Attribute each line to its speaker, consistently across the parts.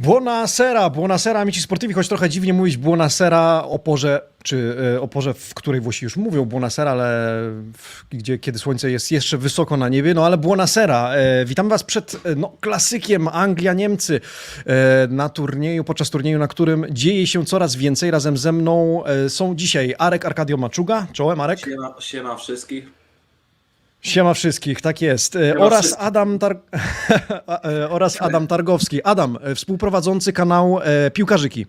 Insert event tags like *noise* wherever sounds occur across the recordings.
Speaker 1: Buonasera, buonasera, amici sportivi, choć trochę dziwnie mówić buonasera o porze, czy e, o porze, w której Włosi już mówią buonasera, ale w, gdzie, kiedy słońce jest jeszcze wysoko na niebie, no ale buonasera. E, witam was przed e, no, klasykiem Anglia-Niemcy e, na turnieju, podczas turnieju, na którym dzieje się coraz więcej. Razem ze mną e, są dzisiaj Arek Arkadio Maczuga, czołem Arek.
Speaker 2: Siema, siema wszystkich.
Speaker 1: Siema wszystkich, tak jest. E,
Speaker 2: Siema
Speaker 1: oraz,
Speaker 2: wszystkich.
Speaker 1: Adam Tar... *laughs* e, oraz Adam Targowski. Adam, e, współprowadzący kanał Piłkarzyki.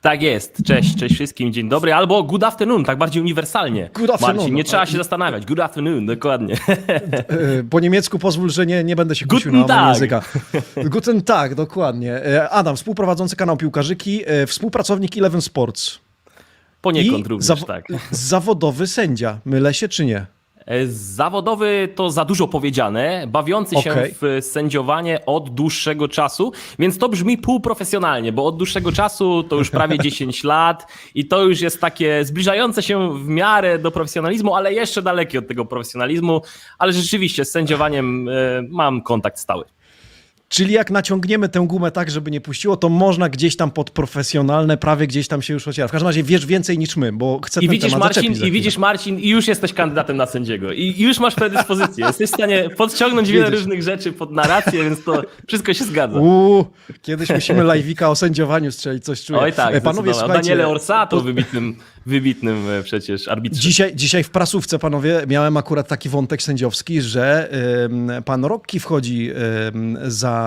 Speaker 3: Tak jest. Cześć, cześć wszystkim, dzień dobry. Albo good afternoon, tak bardziej uniwersalnie.
Speaker 1: Good afternoon.
Speaker 3: Marcin, nie trzeba się zastanawiać. Good afternoon, dokładnie.
Speaker 1: Po niemiecku pozwól, że nie, nie będę się kusił na
Speaker 3: Tag.
Speaker 1: języka. Guten tak, dokładnie. Adam, współprowadzący kanał Piłkarzyki, współpracownik Eleven Sports.
Speaker 3: Poniekąd również,
Speaker 1: zawo-
Speaker 3: tak.
Speaker 1: zawodowy sędzia. Mylę się czy nie?
Speaker 3: E, Zawodowy to za dużo powiedziane, bawiący się
Speaker 1: Okej.
Speaker 3: w sędziowanie od dłuższego czasu, więc to brzmi półprofesjonalnie, bo od dłuższego czasu to już prawie *laughs* 10 lat i to już jest takie zbliżające się w miarę do profesjonalizmu, ale jeszcze dalekie od tego profesjonalizmu, ale rzeczywiście z sędziowaniem e, mam kontakt stały.
Speaker 1: Czyli jak naciągniemy tę gumę tak, żeby nie puściło, to można gdzieś tam pod profesjonalne, prawie gdzieś tam się już ociera. W każdym razie wiesz więcej niż my, bo chcę
Speaker 3: I
Speaker 1: ten
Speaker 3: widzisz,
Speaker 1: temat
Speaker 3: Marcin, i widzisz, Marcin, i już jesteś kandydatem na sędziego. I już masz predyspozycję. Jesteś w stanie podciągnąć wiele
Speaker 1: Widzisz.
Speaker 3: różnych rzeczy pod narrację, więc to wszystko się zgadza.
Speaker 1: Uuu, kiedyś musimy live'ika o sędziowaniu strzelić, coś czuję.
Speaker 3: Oj tak,
Speaker 1: E, Panowie, słuchajcie,
Speaker 3: Daniele Orsato, wybitnym, wybitnym e, przecież arbitrzem.
Speaker 1: Dzisiaj, dzisiaj w prasówce, panowie, miałem akurat taki wątek sędziowski, że ym, pan Rocki wchodzi ym, za,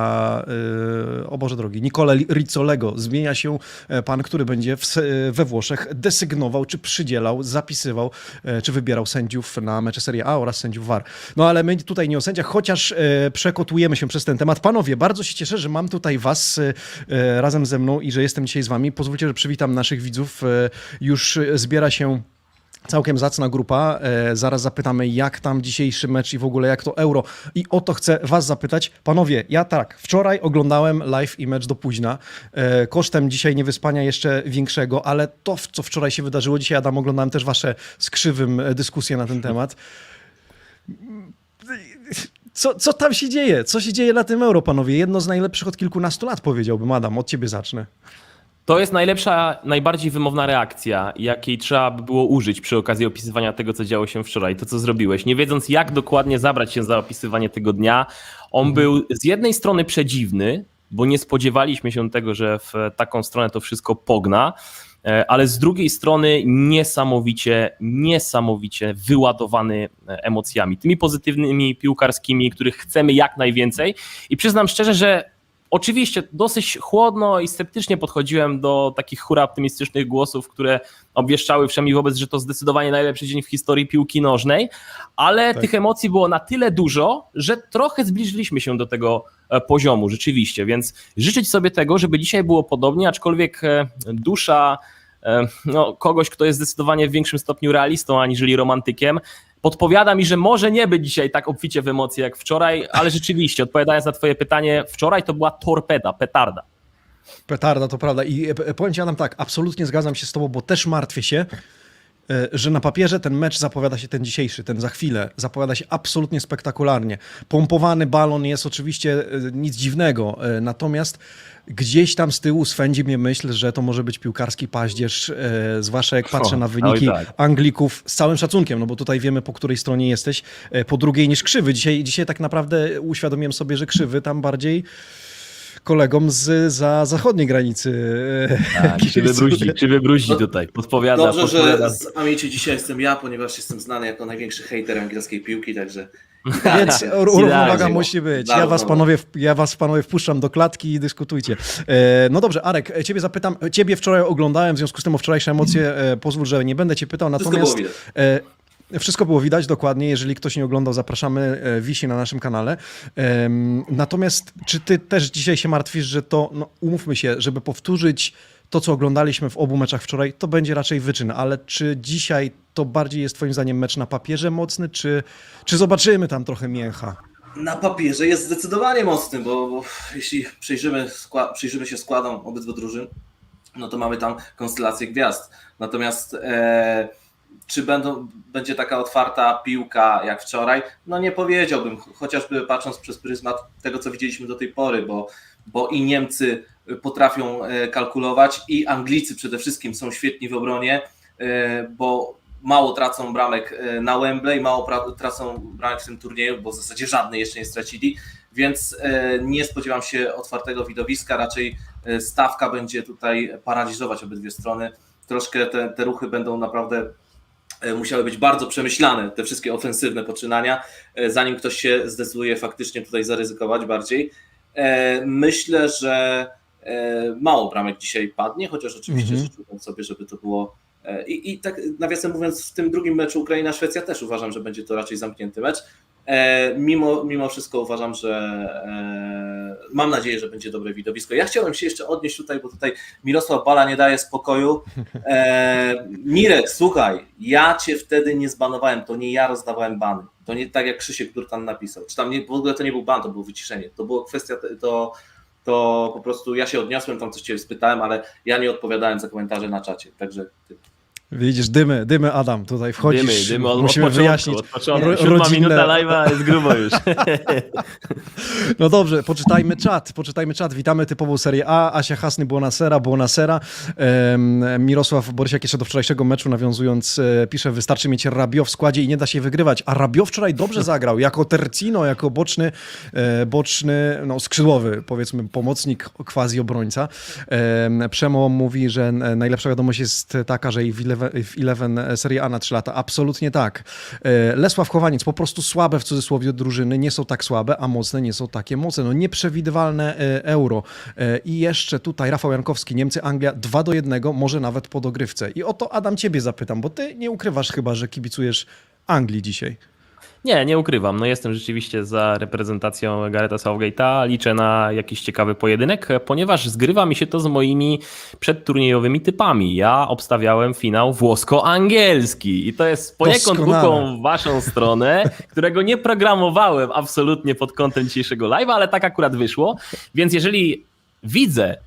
Speaker 1: y, o Boże drogi, Nicole Rizzolego. Zmienia się e, pan, który będzie w, se- we Włoszech desygnował, czy przydzielał, zapisywał, e, czy wybierał sędziów na mecze Serie A oraz sędziów VAR. No ale my tutaj nie o sędziach, chociaż e, przekotujemy się przez ten temat. Panowie, bardzo się cieszę, że mam tutaj was e, e, razem ze mną i że jestem dzisiaj z wami. Pozwólcie, że przywitam naszych widzów. E, Już e, zbiera się Całkiem zacna grupa. E, zaraz zapytamy, jak tam dzisiejszy mecz i w ogóle jak to euro. I o to chcę Was zapytać. Panowie, ja tak, wczoraj oglądałem live i mecz do późna. E, kosztem dzisiaj niewyspania jeszcze większego, ale to, co wczoraj się wydarzyło, dzisiaj Adam oglądałem też Wasze z krzywym e, dyskusje na ten temat. Co, co tam się dzieje? Co się dzieje na tym euro, panowie? Jedno z najlepszych od kilkunastu lat, powiedziałbym. Adam, od Ciebie zacznę.
Speaker 3: To jest najlepsza, najbardziej wymowna reakcja, jakiej trzeba by było użyć przy okazji opisywania tego, co działo się wczoraj, to co zrobiłeś. Nie wiedząc, jak dokładnie zabrać się za opisywanie tego dnia, on był z jednej strony przedziwny, bo nie spodziewaliśmy się tego, że w taką stronę to wszystko pogna, e, ale z drugiej strony niesamowicie, niesamowicie wyładowany e, emocjami, tymi pozytywnymi piłkarskimi, których chcemy jak najwięcej. I przyznam szczerze, że Oczywiście dosyć chłodno i sceptycznie podchodziłem do takich hura optymistycznych głosów, które obwieszczały wszemi wobec, że to zdecydowanie najlepszy dzień w historii piłki nożnej, ale
Speaker 1: Tak.
Speaker 3: tych emocji było na tyle dużo, że trochę zbliżyliśmy się do tego e, poziomu rzeczywiście, więc życzyć sobie tego, żeby dzisiaj było podobnie, aczkolwiek e, dusza e, no, kogoś, kto jest zdecydowanie w większym stopniu realistą aniżeli romantykiem, podpowiada mi, że może nie być dzisiaj tak obficie w emocje jak wczoraj, ale rzeczywiście, odpowiadając na twoje pytanie, wczoraj to była torpeda, petarda.
Speaker 1: Petarda, to prawda. I e, powiem ci Adam tak, absolutnie zgadzam się z tobą, bo też martwię się, e, że na papierze ten mecz zapowiada się ten dzisiejszy, ten za chwilę, zapowiada się absolutnie spektakularnie. Pompowany balon jest oczywiście e, nic dziwnego, e, natomiast gdzieś tam z tyłu swędzi mnie myśl, że to może być piłkarski paździerz, e, zwłaszcza jak patrzę na wyniki
Speaker 3: tak.
Speaker 1: Anglików z całym szacunkiem, no bo tutaj wiemy po której stronie jesteś, e, po drugiej niż krzywy. Dzisiaj, dzisiaj tak naprawdę uświadomiłem sobie, że krzywy tam bardziej kolegom z za zachodniej granicy. e,
Speaker 3: Tak, czy wybruździ, czy wybruździ tutaj, podpowiada.
Speaker 2: Dobrze,
Speaker 3: podpowiada.
Speaker 2: że z Amici dzisiaj jestem ja, ponieważ jestem znany jako największy hejter angielskiej piłki, także
Speaker 1: Więc równowaga
Speaker 3: Idealnie.
Speaker 1: musi być. Ja was, panowie, ja was panowie wpuszczam do klatki i dyskutujcie. E, No dobrze, Arek, ciebie zapytam. Ciebie wczoraj oglądałem, w związku z tym o wczorajsze emocje e, pozwól, że nie będę cię pytał.
Speaker 2: Wszystko
Speaker 1: Natomiast
Speaker 2: było
Speaker 1: e, wszystko było widać dokładnie. Jeżeli ktoś nie oglądał, zapraszamy. e, Wisi na naszym kanale. Natomiast czy ty też dzisiaj się martwisz, że to, no umówmy się, żeby powtórzyć to, co oglądaliśmy w obu meczach wczoraj, to będzie raczej wyczyn, ale czy dzisiaj to bardziej jest twoim zdaniem mecz na papierze mocny, czy, czy zobaczymy tam trochę mięcha?
Speaker 2: na papierze jest zdecydowanie mocny, bo, bo jeśli przyjrzymy, skła- przyjrzymy się składom obydwu drużyn, no to mamy tam konstelację gwiazd. Natomiast e, czy będą, będzie taka otwarta piłka jak wczoraj? No nie powiedziałbym, chociażby patrząc przez pryzmat tego, co widzieliśmy do tej pory, bo bo i Niemcy potrafią e, kalkulować, i Anglicy przede wszystkim są świetni w obronie, e, bo mało tracą bramek na Wembley, mało tracą bramek w tym turnieju, bo w zasadzie żadnej jeszcze nie stracili, więc nie spodziewam się otwartego widowiska, raczej stawka będzie tutaj paraliżować obydwie strony. Troszkę te, te ruchy będą naprawdę musiały być bardzo przemyślane, te wszystkie ofensywne poczynania, e, zanim ktoś się zdecyduje faktycznie tutaj zaryzykować bardziej. E, Myślę, że e, mało bramek dzisiaj padnie, chociaż oczywiście
Speaker 1: Mhm.
Speaker 2: życzyłbym sobie, żeby to było. e, I, I tak nawiasem mówiąc, w tym drugim meczu Ukraina-Szwecja też uważam, że będzie to raczej zamknięty mecz. E, Mimo, mimo wszystko uważam, że e, mam nadzieję, że będzie dobre widowisko. Ja chciałem się jeszcze odnieść tutaj, bo tutaj Mirosław Bala nie daje spokoju. E, Mirek, słuchaj, ja cię wtedy nie zbanowałem, to nie ja rozdawałem bany. To nie tak jak Krzysiek Durtan napisał. Czy tam nie, w ogóle to nie był ban, to było wyciszenie. To była kwestia, to, to po prostu ja się odniosłem, tam coś cię spytałem, ale ja nie odpowiadałem za komentarze na czacie. Także.
Speaker 1: Widzisz, dymy, dymy Adam, tutaj wchodzisz,
Speaker 3: dymy, dymy od,
Speaker 1: musimy
Speaker 3: od początku,
Speaker 1: wyjaśnić.
Speaker 3: Od początku.
Speaker 1: ro-
Speaker 3: Siódma
Speaker 1: rodzinne-
Speaker 3: minuta live'a jest grubo już. *laughs*
Speaker 1: No dobrze, poczytajmy czat, poczytajmy czat. Witamy typową serię A. Asia Hasny, Buonasera, Buonasera. Em, Mirosław Borysiak jeszcze do wczorajszego meczu nawiązując e, pisze, wystarczy mieć Rabio w składzie i nie da się wygrywać. A Rabio wczoraj dobrze *laughs* zagrał, jako tercino, jako boczny, e, boczny no, skrzydłowy, powiedzmy, pomocnik, quasi obrońca. Em, Przemo mówi, że najlepsza wiadomość jest taka, że i w Eleven, w Eleven Serie A na 3 lata. Absolutnie tak. E, Lesław Chowaniec, po prostu słabe w cudzysłowie drużyny nie są tak słabe, a mocne nie są takie mocne. No nieprzewidywalne e, euro. E, I jeszcze tutaj Rafał Jankowski, Niemcy, Anglia 2 do 1, może nawet po dogrywce. I o to Adam ciebie zapytam, bo ty nie ukrywasz chyba, że kibicujesz Anglii dzisiaj.
Speaker 3: Nie, nie ukrywam. No jestem rzeczywiście za reprezentacją Garetha Southgate'a. Liczę na jakiś ciekawy pojedynek, ponieważ zgrywa mi się to z moimi przedturniejowymi typami. Ja obstawiałem finał włosko-angielski i to jest poniekąd łuką w waszą stronę, którego nie programowałem absolutnie pod kątem dzisiejszego live'a, ale tak akurat wyszło. Więc jeżeli widzę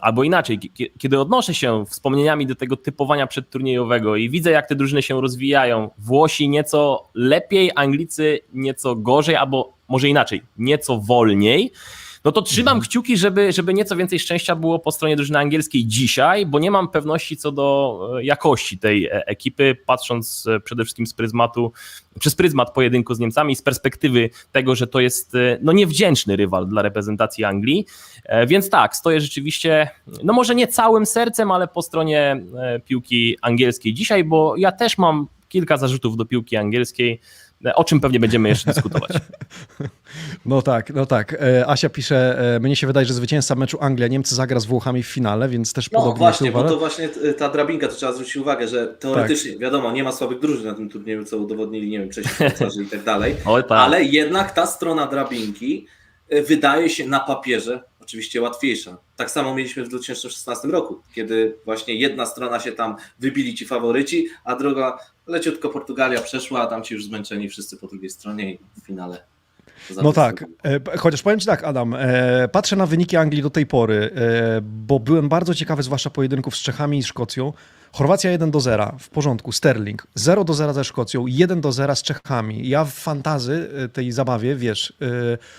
Speaker 3: Albo inaczej, kie- kiedy odnoszę się wspomnieniami do tego typowania przedturniejowego i widzę, jak te drużyny się rozwijają, Włosi nieco lepiej, Anglicy nieco gorzej, albo może inaczej, nieco wolniej, no to trzymam kciuki, żeby, żeby nieco więcej szczęścia było po stronie drużyny angielskiej dzisiaj, bo nie mam pewności co do e, jakości tej e, ekipy, patrząc e, przede wszystkim z pryzmatu, przez pryzmat pojedynku z Niemcami, z perspektywy tego, że to jest no, niewdzięczny rywal dla reprezentacji Anglii. Więc tak, stoję rzeczywiście, no może nie całym sercem, ale po stronie piłki angielskiej dzisiaj, bo ja też mam kilka zarzutów do piłki angielskiej, o czym pewnie będziemy jeszcze dyskutować. *laughs*
Speaker 1: No tak, no tak. E, Asia pisze, e, mnie się wydaje, że zwycięzca meczu Anglia-Niemcy zagra z Włochami w finale, więc też
Speaker 2: No
Speaker 1: podobnie
Speaker 2: właśnie,
Speaker 1: się
Speaker 2: bo to właśnie t- ta drabinka, to trzeba zwrócić uwagę, że teoretycznie, wiadomo, nie ma słabych drużyn na tym turnieju, co udowodnili, nie wiem, Czesi, *laughs* i tak dalej,
Speaker 3: Oj, tak.
Speaker 2: ale jednak ta strona drabinki wydaje się na papierze oczywiście łatwiejsza. Tak samo mieliśmy w 2016 roku, kiedy właśnie jedna strona się tam wybili ci faworyci, a druga leciutko Portugalia przeszła, a tam ci już zmęczeni wszyscy po drugiej stronie i w finale.
Speaker 1: No tak, e, chociaż powiem Ci tak, Adam, e, patrzę na wyniki Anglii do tej pory, e, bo byłem bardzo ciekawy, zwłaszcza pojedynków z Czechami i Szkocją. Chorwacja 1 do 0, w porządku, Sterling, 0 do 0 ze Szkocją, 1 do 0 z Czechami. Ja w fantazy tej zabawie, wiesz,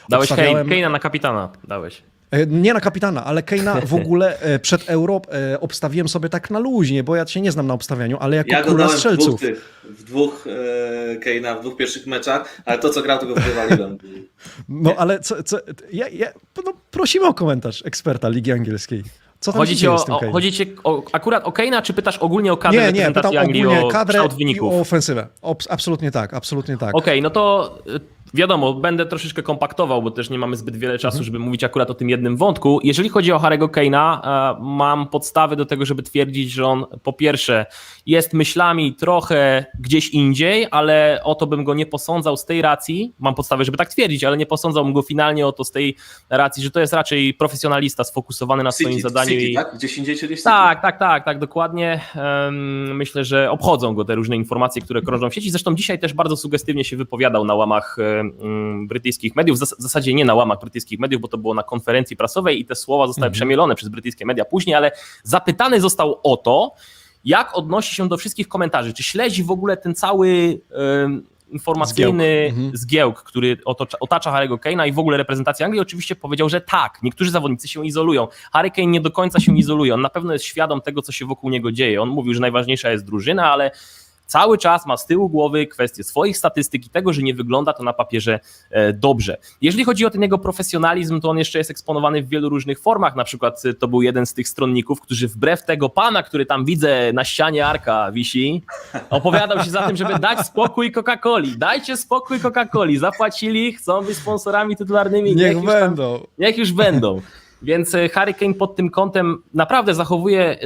Speaker 3: Dałeś
Speaker 1: obstawiałem-
Speaker 3: Kane, Kane'a na kapitana, dałeś.
Speaker 1: E, Nie na kapitana, ale Keina w ogóle e, przed Euro e, obstawiłem sobie tak na luźnie, bo ja się nie znam na obstawianiu, ale jako
Speaker 2: Ja
Speaker 1: króla
Speaker 2: dałem w dwóch,
Speaker 1: strzelców.
Speaker 2: tych, w dwóch e, Keina, w dwóch pierwszych meczach, ale to co grał, to go wywaliłem.
Speaker 1: No ale co, co ja, ja, no, prosimy o komentarz eksperta Ligi Angielskiej. Co tam
Speaker 3: Chodzi o,
Speaker 1: z tym
Speaker 3: o, chodzi ci o, akurat o Kane'a, czy pytasz ogólnie o kadrę
Speaker 1: Nie, nie, pytam
Speaker 3: Anglii,
Speaker 1: ogólnie
Speaker 3: o
Speaker 1: kadrę i o ofensywę. Obs- absolutnie tak, absolutnie tak.
Speaker 3: Okej, no to y, wiadomo, będę troszeczkę kompaktował, bo też nie mamy zbyt wiele czasu, żeby mówić akurat o tym jednym wątku. Jeżeli chodzi o Harry'ego Kane'a, e, mam podstawy do tego, żeby twierdzić, że on po pierwsze jest myślami trochę gdzieś indziej, ale o to bym go nie posądzał z tej racji, mam podstawy, żeby tak twierdzić, ale nie posądzałbym go finalnie o to z tej racji, że to jest raczej profesjonalista sfokusowany na swoim
Speaker 2: City,
Speaker 3: zadaniu
Speaker 2: City,
Speaker 3: i,
Speaker 2: tak? Gdzieś indziej, czyli City.
Speaker 3: tak, tak, tak, tak, dokładnie. Myślę, że obchodzą go te różne informacje, które krążą w sieci. Zresztą dzisiaj też bardzo sugestywnie się wypowiadał na łamach brytyjskich mediów. W zas- w zasadzie nie na łamach brytyjskich mediów, bo to było na konferencji prasowej i te słowa zostały przemielone przez brytyjskie media później, ale zapytany został o to, jak odnosi się do wszystkich komentarzy. Czy śledzi w ogóle ten cały informacyjny
Speaker 1: Zgiełk. Mhm.
Speaker 3: zgiełk, który otocza, otacza Harry'ego Kane'a i w ogóle reprezentację Anglii, oczywiście powiedział, że tak, niektórzy zawodnicy się izolują. Harry Kane nie do końca się izoluje, on na pewno jest świadom tego, co się wokół niego dzieje. On mówił, że najważniejsza jest drużyna, ale cały czas ma z tyłu głowy kwestię swoich statystyk i tego, że nie wygląda to na papierze e, dobrze. Jeżeli chodzi o ten jego profesjonalizm, to on jeszcze jest eksponowany w wielu różnych formach. Na przykład e, to był jeden z tych stronników, którzy wbrew tego pana, który tam widzę na ścianie Arka wisi, opowiadał się za tym, żeby dać spokój Coca-Coli. Dajcie spokój Coca-Coli. Zapłacili, chcą być sponsorami tytularnymi.
Speaker 1: Niech
Speaker 3: już tam-
Speaker 1: będą.
Speaker 3: Niech już będą. Więc e, Harry Kane pod tym kątem naprawdę zachowuje e,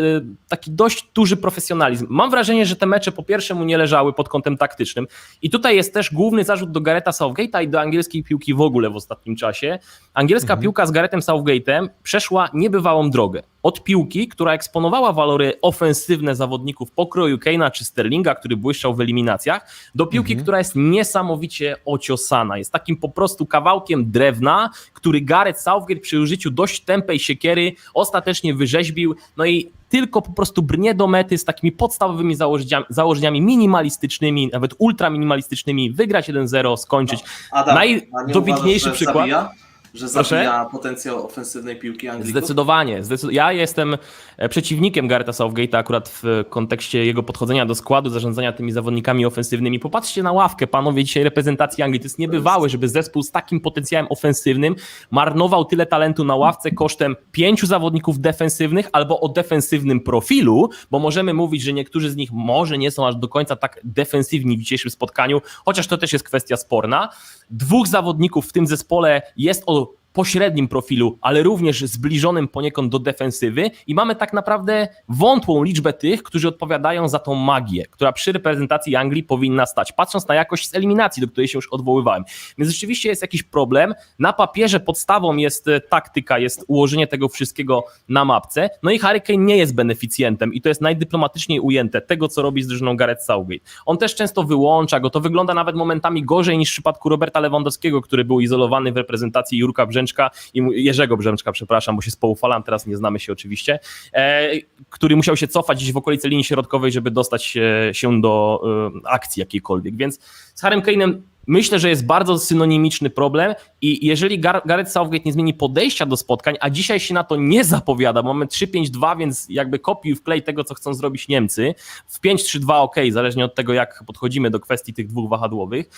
Speaker 3: taki dość duży profesjonalizm. Mam wrażenie, że te mecze po pierwsze mu nie leżały pod kątem taktycznym i tutaj jest też główny zarzut do Gareta Southgate'a i do angielskiej piłki w ogóle w ostatnim czasie. Angielska piłka z Garetem Southgate'em przeszła niebywałą drogę. Od piłki, która eksponowała walory ofensywne zawodników pokroju Kane'a czy Sterlinga, który błyszczał w eliminacjach, do piłki, która jest niesamowicie ociosana. Jest takim po prostu kawałkiem drewna, który Gareth Southgate przy użyciu dość tępej siekiery ostatecznie wyrzeźbił. No i tylko po prostu brnie do mety z takimi podstawowymi założeniami, założeniami minimalistycznymi, nawet ultraminimalistycznymi, wygrać 1-0, skończyć.
Speaker 2: Adam,
Speaker 3: Naj-
Speaker 2: a nie
Speaker 3: dobitniejszy
Speaker 2: uważasz, że
Speaker 3: przykład-
Speaker 2: Zabija, że zabija potencjał ofensywnej piłki Anglików?
Speaker 3: Zdecydowanie. Zdecyd- ja jestem e, przeciwnikiem Garetha Southgate'a akurat w kontekście jego podchodzenia do składu, zarządzania tymi zawodnikami ofensywnymi. Popatrzcie na ławkę, panowie, dzisiaj reprezentacji Anglii. To jest niebywałe, żeby zespół z takim potencjałem ofensywnym marnował tyle talentu na ławce kosztem pięciu zawodników defensywnych albo o defensywnym profilu, bo możemy mówić, że niektórzy z nich może nie są aż do końca tak defensywni w dzisiejszym spotkaniu, chociaż to też jest kwestia sporna. Dwóch zawodników w tym zespole jest o pośrednim profilu, ale również zbliżonym poniekąd do defensywy i mamy tak naprawdę wątłą liczbę tych, którzy odpowiadają za tą magię, która przy reprezentacji Anglii powinna stać, patrząc na jakość z eliminacji, do której się już odwoływałem. Więc rzeczywiście jest jakiś problem. Na papierze podstawą jest e, taktyka, jest ułożenie tego wszystkiego na mapce. No i Harry Kane nie jest beneficjentem i to jest najdyplomatyczniej ujęte tego, co robi z drużyną Gareth Southgate. On też często wyłącza go, to wygląda nawet momentami gorzej niż w przypadku Roberta Lewandowskiego, który był izolowany w reprezentacji Jurka Brzęczka i Jerzego Brzęczka, przepraszam, bo się społufalam, teraz nie znamy się oczywiście, e, który musiał się cofać gdzieś w okolicy linii środkowej, żeby dostać się, się do e, akcji jakiejkolwiek. Więc z Harrym Kane'em Myślę, że jest bardzo synonimiczny problem i jeżeli Gar- Gareth Southgate nie zmieni podejścia do spotkań, a dzisiaj się na to nie zapowiada, mamy 3-5-2, więc jakby kopiuj w klej tego, co chcą zrobić Niemcy. W 5-3-2 ok, zależnie od tego, jak podchodzimy do kwestii tych dwóch wahadłowych.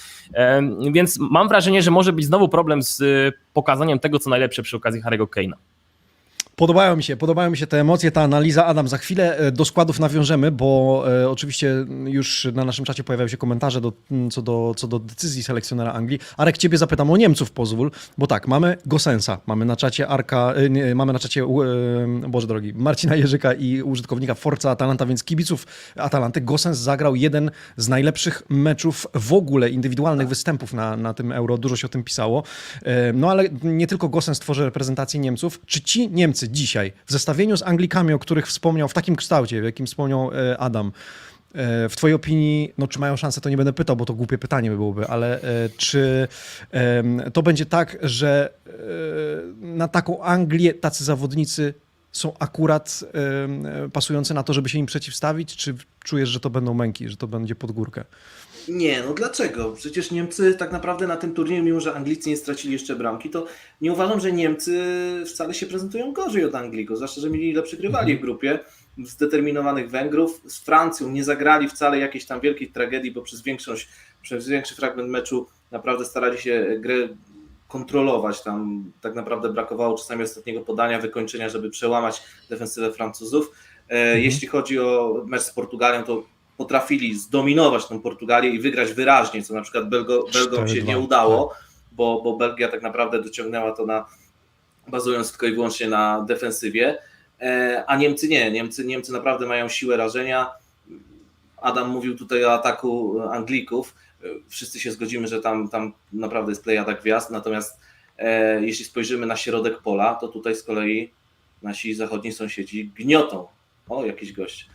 Speaker 3: Więc mam wrażenie, że może być znowu problem z y, pokazaniem tego, co najlepsze przy okazji Harry'ego Kane'a.
Speaker 1: Podobają mi się, podobają mi się te emocje, ta analiza. Adam, za chwilę e, do składów nawiążemy, bo e, oczywiście już na naszym czacie pojawiają się komentarze do, co, do, co do decyzji selekcjonera Anglii. Arek, ciebie zapytam o Niemców, pozwól, bo tak, mamy Gosensa, mamy na czacie Arka, e, nie, mamy na czacie, Boże drogi, Marcina Jerzyka i użytkownika Forza Atalanta, więc kibiców Atalanty. Gosens zagrał jeden z najlepszych meczów w ogóle, indywidualnych występów na, na tym Euro, dużo się o tym pisało. No ale nie tylko Gosens tworzy reprezentację Niemców. Czy ci Niemcy dzisiaj, w zestawieniu z Anglikami, o których wspomniał, w takim kształcie, w jakim wspomniał e, Adam, e, w twojej opinii, no czy mają szansę, to nie będę pytał, bo to głupie pytanie by byłoby, ale e, czy to będzie tak, że na taką Anglię tacy zawodnicy są akurat em, pasujące na to, żeby się im przeciwstawić, czy czujesz, że to będą męki, że to będzie pod górkę?
Speaker 2: Nie, no dlaczego? Przecież Niemcy tak naprawdę na tym turnieju, mimo że Anglicy nie stracili jeszcze bramki, to nie uważam, że Niemcy wcale się prezentują gorzej od Anglików, zwłaszcza, że mieli lepszych rywali w grupie, zdeterminowanych Węgrów. Z Francją nie zagrali wcale jakiejś tam wielkiej tragedii, bo przez większość, przez większy fragment meczu naprawdę starali się grę kontrolować. Tam tak naprawdę brakowało czasami ostatniego podania, wykończenia, żeby przełamać defensywę Francuzów. E, Jeśli chodzi o mecz z Portugalią, to potrafili zdominować tą Portugalię i wygrać wyraźnie, co na przykład Belgo, Belgom się
Speaker 1: 4-2,
Speaker 2: nie udało, bo, bo Belgia tak naprawdę dociągnęła to na bazując tylko i wyłącznie na defensywie, e, a Niemcy nie. Niemcy, Niemcy naprawdę mają siłę rażenia. Adam mówił tutaj o ataku Anglików. E, Wszyscy się zgodzimy, że tam, tam naprawdę jest plejada gwiazd, natomiast e, jeśli spojrzymy na środek pola, to tutaj z kolei nasi zachodni sąsiedzi gniotą. O, jakiś gość.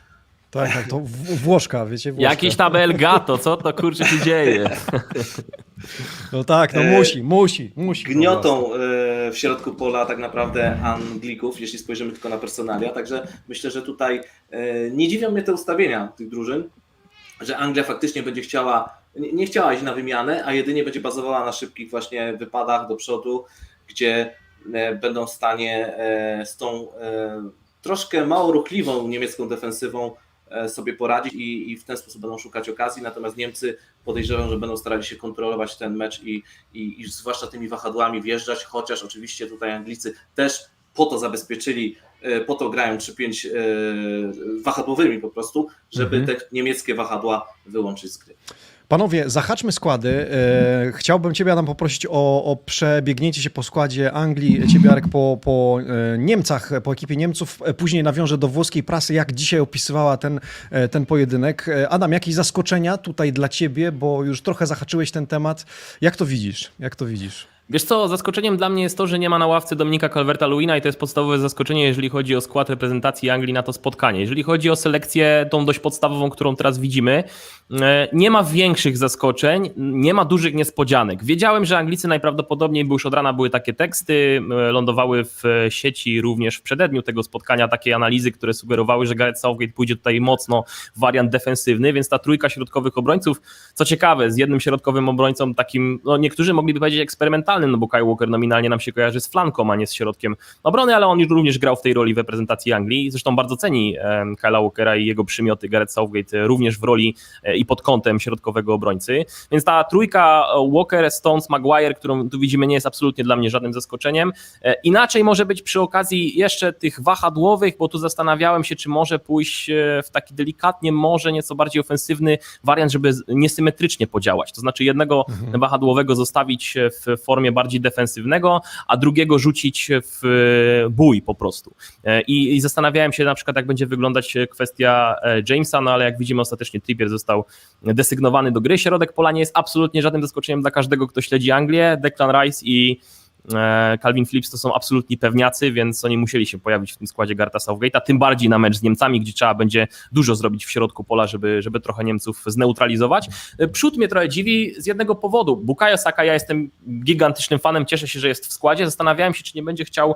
Speaker 1: Tak, tak, to w- Włoszka, wiecie, Włoszka.
Speaker 3: Jakiś tabel gato, co to kurczę się dzieje? *laughs*
Speaker 1: No tak, no
Speaker 2: E,
Speaker 1: musi, musi, musi.
Speaker 2: gniotą e, w środku pola tak naprawdę Anglików, jeśli spojrzymy tylko na personalia. Także myślę, że tutaj e, nie dziwią mnie te ustawienia tych drużyn, że Anglia faktycznie będzie chciała nie, nie chciała iść na wymianę, a jedynie będzie bazowała na szybkich właśnie wypadach do przodu, gdzie e, będą w stanie e, z tą e, troszkę mało ruchliwą niemiecką defensywą sobie poradzić i, i w ten sposób będą szukać okazji, natomiast Niemcy podejrzewam, że będą starali się kontrolować ten mecz i, i, i zwłaszcza tymi wahadłami wjeżdżać, chociaż oczywiście tutaj Anglicy też po to zabezpieczyli, e, po to grają 3-5 e, wahadłowymi po prostu, żeby
Speaker 1: Mhm.
Speaker 2: te niemieckie wahadła wyłączyć z gry.
Speaker 1: Panowie, zahaczmy składy. E, chciałbym Ciebie, Adam, poprosić o, o przebiegnięcie się po składzie Anglii, Ciebie, Arek, po, po e, Niemcach, po ekipie Niemców. E, Później nawiążę do włoskiej prasy, jak dzisiaj opisywała ten, e, ten pojedynek. E, Adam, jakieś zaskoczenia tutaj dla Ciebie, bo już trochę zahaczyłeś ten temat. Jak to widzisz? Jak to widzisz?
Speaker 3: Wiesz co, zaskoczeniem dla mnie jest to, że nie ma na ławce Dominika Calverta-Lewina i to jest podstawowe zaskoczenie, jeżeli chodzi o skład reprezentacji Anglii na to spotkanie. Jeżeli chodzi o selekcję tą dość podstawową, którą teraz widzimy, nie ma większych zaskoczeń, nie ma dużych niespodzianek. Wiedziałem, że Anglicy najprawdopodobniej, bo już od rana były takie teksty, e, lądowały w e, sieci również w przededniu tego spotkania takie analizy, które sugerowały, że Gareth Southgate pójdzie tutaj mocno w wariant defensywny, więc ta trójka środkowych obrońców, co ciekawe, z jednym środkowym obrońcą takim, no niektórzy mogliby powiedzieć eksperymentalnym, no bo Kyle Walker nominalnie nam się kojarzy z flanką, a nie z środkiem obrony, ale on już również grał w tej roli w reprezentacji Anglii. Zresztą bardzo ceni Kyle'a Walkera i jego przymioty Gareth Southgate e, również w roli e, i pod kątem środkowego obrońcy. Więc ta trójka e, Walker, Stones, Maguire, którą tu widzimy, nie jest absolutnie dla mnie żadnym zaskoczeniem. E, Inaczej może być przy okazji jeszcze tych wahadłowych, bo tu zastanawiałem się, czy może pójść e, w taki delikatnie, może nieco bardziej ofensywny wariant, żeby niesymetrycznie podziałać. To znaczy jednego wahadłowego zostawić w formie bardziej defensywnego, a drugiego rzucić w bój po prostu. I, I zastanawiałem się na przykład, jak będzie wyglądać kwestia Jamesa, no ale jak widzimy ostatecznie Trippier został desygnowany do gry. Środek pola nie jest absolutnie żadnym zaskoczeniem dla każdego, kto śledzi Anglię. Declan Rice i e, Calvin Phillips to są absolutni pewniacy, więc oni musieli się pojawić w tym składzie Garta Southgate'a, tym bardziej na mecz z Niemcami, gdzie trzeba będzie dużo zrobić w środku pola, żeby, żeby trochę Niemców zneutralizować. E, Przód mnie trochę dziwi z jednego powodu. Bukayo Saka, ja jestem gigantycznym fanem, cieszę się, że jest w składzie. Zastanawiałem się, czy nie będzie chciał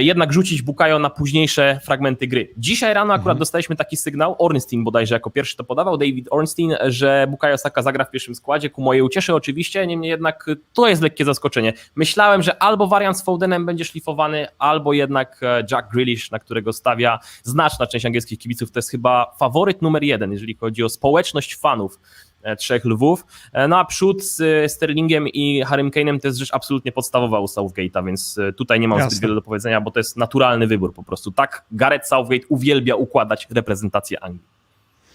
Speaker 3: jednak rzucić Bukayo na późniejsze fragmenty gry. Dzisiaj rano akurat dostaliśmy taki sygnał, Ornstein bodajże jako pierwszy to podawał, David Ornstein, że Bukayo Saka zagra w pierwszym składzie, ku mojej ucieszy oczywiście, niemniej jednak to jest lekkie zaskoczenie. Myślałem, że albo wariant z Fodenem będzie szlifowany, albo jednak e, Jack Grealish, na którego stawia znaczna część angielskich kibiców, to jest chyba faworyt numer jeden, jeżeli chodzi o społeczność fanów e, Trzech Lwów. E, No a przód z e, Sterlingiem i Harrym Kane'em to jest rzecz absolutnie podstawowa u Southgate'a, więc e, tutaj nie mam
Speaker 1: Jasne.
Speaker 3: zbyt wiele do powiedzenia, bo to jest naturalny wybór po prostu. Tak Gareth Southgate uwielbia układać reprezentację Anglii.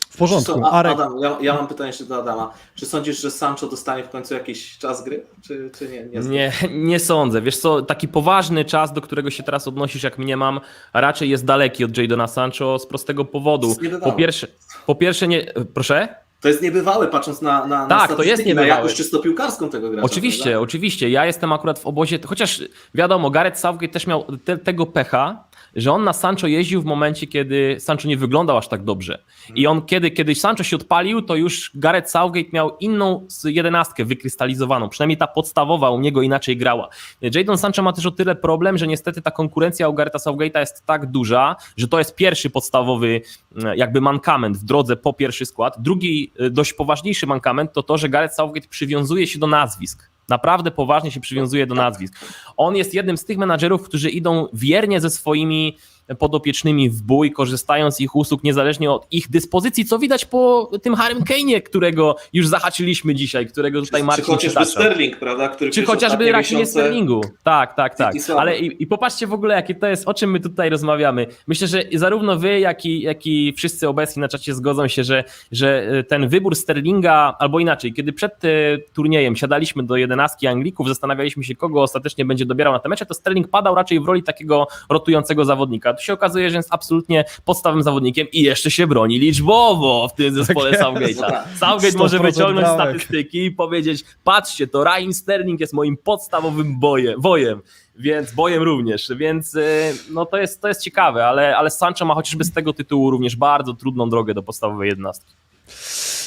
Speaker 1: W porządku.
Speaker 2: Co, a,
Speaker 1: Arek,
Speaker 2: Adam, ja, ja mam pytanie jeszcze do Adama. Czy sądzisz, że Sancho dostanie w końcu jakiś czas gry, czy, czy nie? Nie,
Speaker 3: Nie, nie sądzę. Wiesz co, taki poważny czas, do którego się teraz odnosisz, jak mnie mam, raczej jest daleki od Jadona Sancho z prostego powodu. Po pierwsze, po pierwsze nie... Proszę?
Speaker 2: To jest niebywałe, patrząc na, na, na
Speaker 3: Tak, to
Speaker 2: statystyki,
Speaker 3: jest
Speaker 2: na
Speaker 3: niebywałe.
Speaker 2: jakość czysto piłkarską tego gracza.
Speaker 3: Oczywiście,
Speaker 2: prawda?
Speaker 3: oczywiście. Ja jestem akurat w obozie, chociaż wiadomo, Gareth Southgate też miał te, tego pecha, że on na Sancho jeździł w momencie, kiedy Sancho nie wyglądał aż tak dobrze. I on, kiedy, kiedy Sancho się odpalił, to już Gareth Southgate miał inną jedenastkę wykrystalizowaną. Przynajmniej ta podstawowa u niego inaczej grała. Jadon Sancho ma też o tyle problem, że niestety ta konkurencja u Garetha Southgate'a jest tak duża, że to jest pierwszy podstawowy e, jakby mankament w drodze po pierwszy skład. Drugi e, dość poważniejszy mankament to to, że Gareth Southgate przywiązuje się do nazwisk. Naprawdę poważnie się przywiązuje do nazwisk. On jest jednym z tych menadżerów, którzy idą wiernie ze swoimi podopiecznymi w bój, korzystając z ich usług niezależnie od ich dyspozycji, co widać po tym Harrym Kane'ie, którego już zahaczyliśmy dzisiaj, którego tutaj
Speaker 2: Czy, czy
Speaker 3: Marcin
Speaker 2: chociażby
Speaker 3: przytaczał.
Speaker 2: Sterling, prawda? Który
Speaker 3: Czy chociażby raczej
Speaker 2: miesiące-
Speaker 3: Sterlingu. Tak, tak, tak. Ale i, i popatrzcie w ogóle, jakie to jest, o czym my tutaj rozmawiamy. Myślę, że zarówno wy, jak i, jak i wszyscy obecni na czacie zgodzą się, że, że e, ten wybór Sterlinga, albo inaczej, kiedy przed e, turniejem siadaliśmy do jedenastki Anglików, zastanawialiśmy się, kogo ostatecznie będzie dobierał na te mecze, to Sterling padał raczej w roli takiego rotującego zawodnika. Tu się okazuje, że jest absolutnie podstawowym zawodnikiem i jeszcze się broni liczbowo w tym zespole
Speaker 1: jest.
Speaker 3: Southgate'a. *laughs*
Speaker 2: Tak.
Speaker 3: Southgate może
Speaker 1: 100%
Speaker 3: wyciągnąć
Speaker 1: brałek.
Speaker 3: statystyki i powiedzieć, patrzcie, to Raheem Sterling jest moim podstawowym bojem, wojem, więc bojem również, więc y, no to jest, to jest ciekawe, ale, ale Sancho ma chociażby z tego tytułu również bardzo trudną drogę do podstawowej jednostki.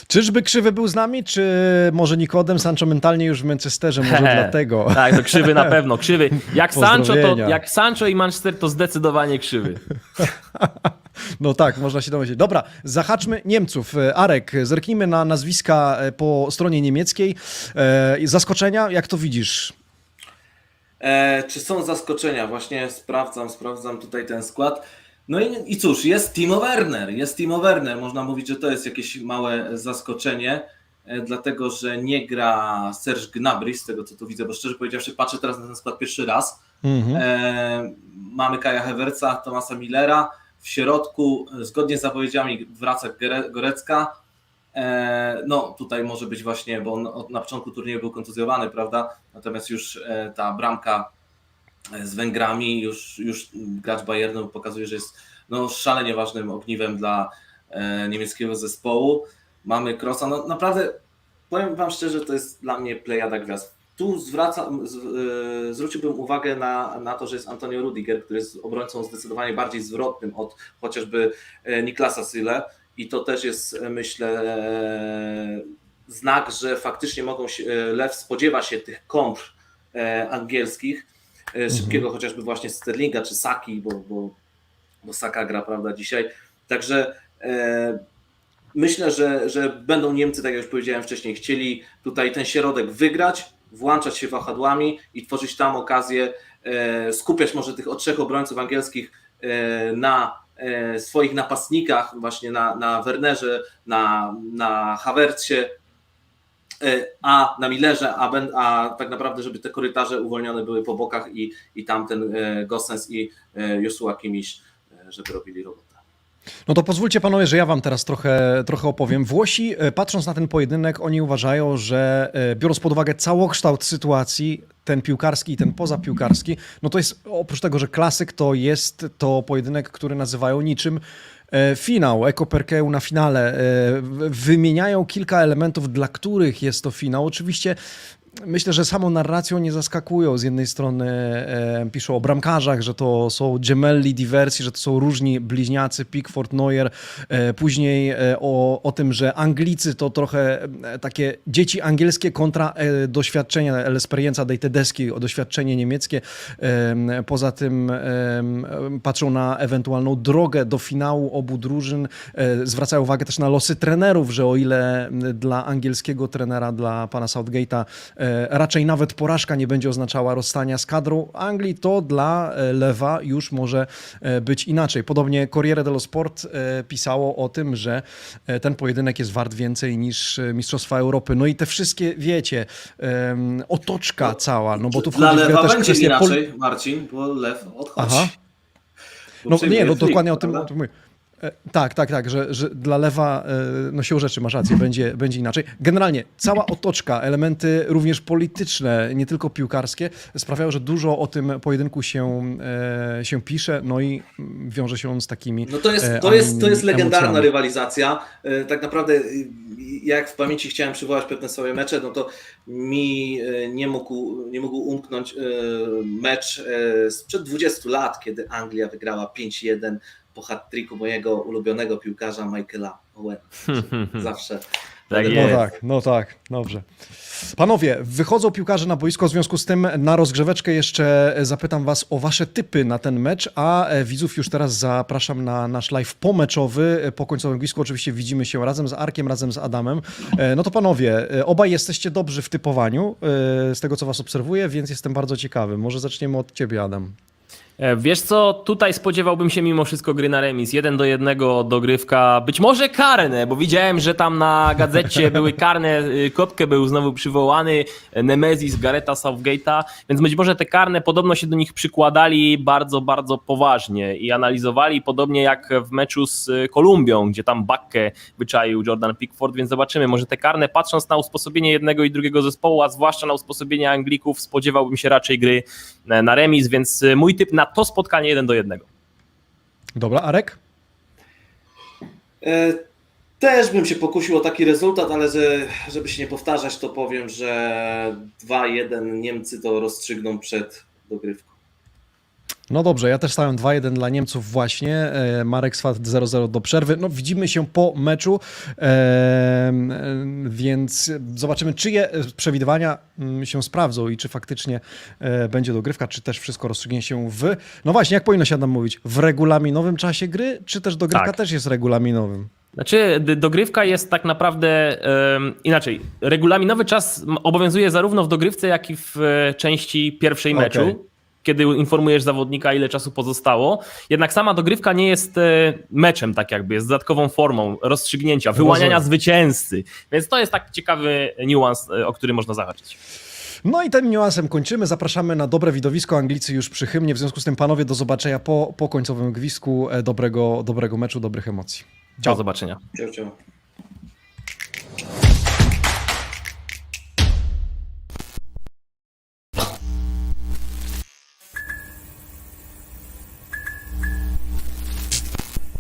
Speaker 1: Czyżby Krzywy był z nami, czy może Nikodem Sancho mentalnie już w Manchesterze, może dlatego? *laughs*
Speaker 3: Tak, to krzywy na pewno, krzywy. Jak Sancho, to, jak Sancho i Manchester to zdecydowanie krzywy. *laughs*
Speaker 1: No tak, można się domyślić. Dobra, zahaczmy Niemców. Arek, zerknijmy na nazwiska e, po stronie niemieckiej. E, Zaskoczenia, jak to widzisz?
Speaker 2: E, czy są zaskoczenia? Właśnie sprawdzam, sprawdzam tutaj ten skład. No i, i cóż, jest Timo Werner, jest Timo Werner. Można mówić, że to jest jakieś małe zaskoczenie, e, dlatego że nie gra Serge Gnabry, z tego co tu widzę, bo szczerze powiedziawszy patrzę teraz na ten skład pierwszy raz.
Speaker 1: Mhm.
Speaker 2: E, mamy Kaja Hewerca, Tomasa Millera. W środku, e, zgodnie z zapowiedziami, wraca Gorecka. E, no, tutaj może być właśnie, bo on od, na początku turnieju był kontuzjowany, prawda? Natomiast już e, ta bramka z Węgrami, już, już gracz Bayernu pokazuje, że jest no, szalenie ważnym ogniwem dla e, niemieckiego zespołu. Mamy Krosa. No, naprawdę, powiem Wam szczerze, to jest dla mnie plejada gwiazd. Tu zwraca, z, e, zwróciłbym uwagę na, na to, że jest Antonio Rudiger, który jest obrońcą zdecydowanie bardziej zwrotnym od chociażby e, Niklasa Syle i to też jest, myślę, znak, że faktycznie mogą się, Lew spodziewa się tych kontr angielskich, e, szybkiego chociażby właśnie Sterlinga czy Saki, bo, bo, bo Saka gra, prawda, dzisiaj. Także e, myślę, że, że będą Niemcy, tak jak już powiedziałem wcześniej, chcieli tutaj ten środek wygrać, włączać się wahadłami i tworzyć tam okazję, e, skupiać może tych od trzech obrońców angielskich e, na e, swoich napastnikach, właśnie na, na Wernerze, na, na Havercie, e, a na Millerze, a, ben, a tak naprawdę, żeby te korytarze uwolnione były po bokach i, i tamten e, Gossens i e, Joshua Kimmich, e, żeby robili robotę.
Speaker 1: No to pozwólcie panowie, że ja wam teraz trochę, trochę opowiem. Włosi, e, patrząc na ten pojedynek, oni uważają, że e, biorąc pod uwagę całokształt sytuacji, ten piłkarski i ten pozapiłkarski, no to jest oprócz tego, że klasyk, to jest to pojedynek, który nazywają niczym e, finał, Eko Perkeu na finale. E, Wymieniają kilka elementów, dla których jest to finał. Oczywiście Myślę, że samą narracją nie zaskakują. Z jednej strony e, piszą o bramkarzach, że to są gemelli diversi, że to są różni bliźniacy, Pickford, Neuer. E, później e, o, o tym, że Anglicy to trochę e, takie dzieci angielskie kontra e, doświadczenia, l'esperienza dei tedeschi, o doświadczenie niemieckie. Em, Poza tym em, patrzą na ewentualną drogę do finału obu drużyn. E, Zwracają uwagę też na losy trenerów, że o ile dla angielskiego trenera, dla pana Southgate'a e, raczej nawet porażka nie będzie oznaczała rozstania z kadrą Anglii, to dla e, Lewa już może e, być inaczej. Podobnie Corriere dello Sport e, pisało o tym, że e, ten pojedynek jest wart więcej niż e, Mistrzostwa Europy. No i te wszystkie, wiecie, otoczka cała, no bo tu
Speaker 2: Dla
Speaker 1: wchodzi
Speaker 2: Lewa
Speaker 1: też
Speaker 2: będzie
Speaker 1: kwestia pol-
Speaker 2: inaczej, Marcin, bo Lew odchodzi.
Speaker 1: Aha. No nie, no dokładnie o tym, o tym mówię. E, Tak, tak, tak, że, że dla lewa, e, no siłą rzeczy, masz rację, będzie, będzie inaczej. Generalnie cała otoczka, elementy również polityczne, nie tylko piłkarskie, sprawiają, że dużo o tym pojedynku się, e, się pisze, no i wiąże się on z takimi
Speaker 2: No to jest, to jest, to jest legendarna
Speaker 1: emocjami.
Speaker 2: rywalizacja. Tak naprawdę, e, jak w pamięci chciałem przywołać pewne swoje mecze, no to mi nie mógł, nie mógł umknąć mecz sprzed 20 lat, kiedy Anglia wygrała 5-1 po hat-tricku mojego ulubionego piłkarza Michaela Owena. *laughs* Zawsze.
Speaker 3: Tak
Speaker 2: No
Speaker 1: tak, no tak, dobrze. Panowie, wychodzą piłkarze na boisko, w związku z tym na rozgrzeweczkę jeszcze zapytam was o wasze typy na ten mecz, a e, widzów już teraz zapraszam na nasz live pomeczowy. E, Po końcowym blisku oczywiście widzimy się razem z Arkiem, razem z Adamem. E, No to panowie, obaj jesteście dobrzy w typowaniu, z tego co was obserwuję, więc jestem bardzo ciekawy. Może zaczniemy od ciebie, Adam.
Speaker 3: E, Wiesz co, tutaj spodziewałbym się mimo wszystko gry na remis. Jeden do jednego dogrywka, być może karne, bo widziałem, że tam na gazecie *laughs* były karne, y, Kotkę był znowu przywołany, Nemezis, Gareta Southgate'a, więc być może te karne podobno się do nich przykładali bardzo, bardzo poważnie i analizowali, podobnie jak w meczu z y, Kolumbią, gdzie tam bakkę wyczaił Jordan Pickford, więc zobaczymy, może te karne, patrząc na usposobienie jednego i drugiego zespołu, a zwłaszcza na usposobienie Anglików, spodziewałbym się raczej gry e, na remis, więc y, mój typ na to spotkanie jeden do jednego.
Speaker 1: Dobra, Arek?
Speaker 2: E, Też bym się pokusił o taki rezultat, ale że, żeby się nie powtarzać, to powiem, że 2-1 Niemcy to rozstrzygną przed dogrywką.
Speaker 1: No dobrze, ja też stałem 2-1 dla Niemców właśnie. E, Marek Swat 0-0 do przerwy. No widzimy się po meczu, e, e, więc zobaczymy, czyje przewidywania mm, się sprawdzą i czy faktycznie będzie dogrywka, czy też wszystko rozstrzygnie się w... No właśnie, jak powinno się Adam mówić? W regulaminowym czasie gry, czy też dogrywka
Speaker 3: Tak.
Speaker 1: też jest regulaminowym?
Speaker 3: Znaczy, dogrywka jest tak naprawdę em, inaczej. Regulaminowy czas obowiązuje zarówno w dogrywce, jak i w części pierwszej
Speaker 1: Okej.
Speaker 3: meczu, kiedy informujesz zawodnika, ile czasu pozostało. Jednak sama dogrywka nie jest e, meczem, tak jakby, jest dodatkową formą rozstrzygnięcia, wyłaniania
Speaker 1: Rozumiem.
Speaker 3: zwycięzcy. Więc to jest taki ciekawy niuans, e, o który można zahaczyć.
Speaker 1: No i tym niuansem kończymy. Zapraszamy na dobre widowisko. Anglicy już przy hymnie. W związku z tym, panowie, do zobaczenia po, po końcowym gwizdku. E, Dobrego, dobrego meczu, dobrych emocji.
Speaker 3: Do zobaczenia.
Speaker 2: Ciao, ciao.